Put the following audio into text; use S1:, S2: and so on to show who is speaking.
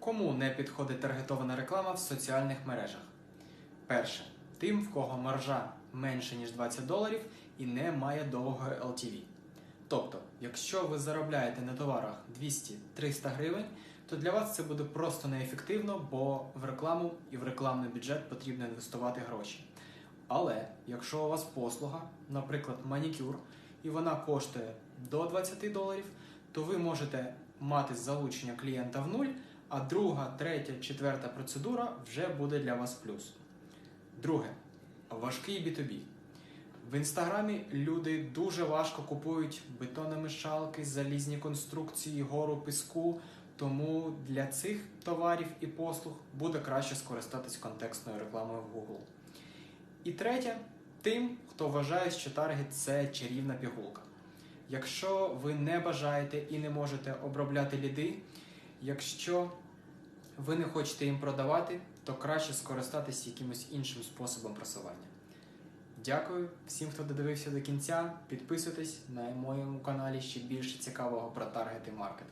S1: Кому не підходить таргетована реклама в соціальних мережах? Перше. Тим, в кого маржа менше, ніж 20 доларів і не має довгої LTV. Тобто, якщо ви заробляєте на товарах 200-300 гривень, то для вас це буде просто неефективно, бо в рекламу і в рекламний бюджет потрібно інвестувати гроші. Але якщо у вас послуга, наприклад, манікюр, і вона коштує до 20 доларів, то ви можете мати залучення клієнта в нуль, а друга, третя, четверта процедура вже буде для вас плюс. Друге, важкий B2B. В інстаграмі люди дуже важко купують бетономішалки, залізні конструкції, гору піску. Тому для цих товарів і послуг буде краще скористатись контекстною рекламою в Google. І третє, тим, хто вважає, що таргет це чарівна пігулка. Якщо ви не бажаєте і не можете обробляти ліди, якщо ви не хочете їм продавати, то краще скористатись якимось іншим способом просування. Дякую всім, хто додивився до кінця. Підписуйтесь на моєму каналі ще більше цікавого про таргети маркетинг.